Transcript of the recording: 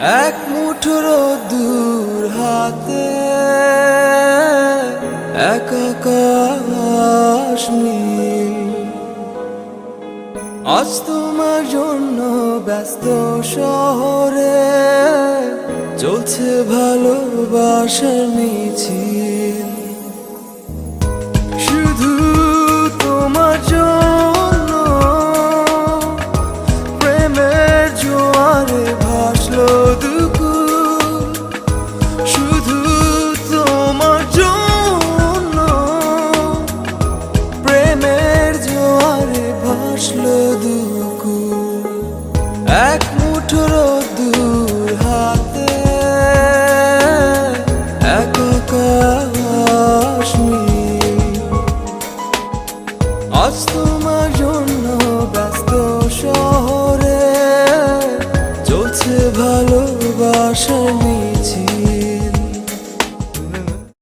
এক মুঠোর দূর হাতে এক নীল। আজ তোমার জন্য ব্যস্ত শহরে চলছে ভালোবাসা মিছিল। দুকুল শুধু তোমার জন্য প্রেমের জোয়ারে ভাসলো দুকুল এক মুঠোর দূর হাতে, এক। আজ তোমার জন্য ব্যস্ত শহরে চলছে ভালোবাসার মিছিল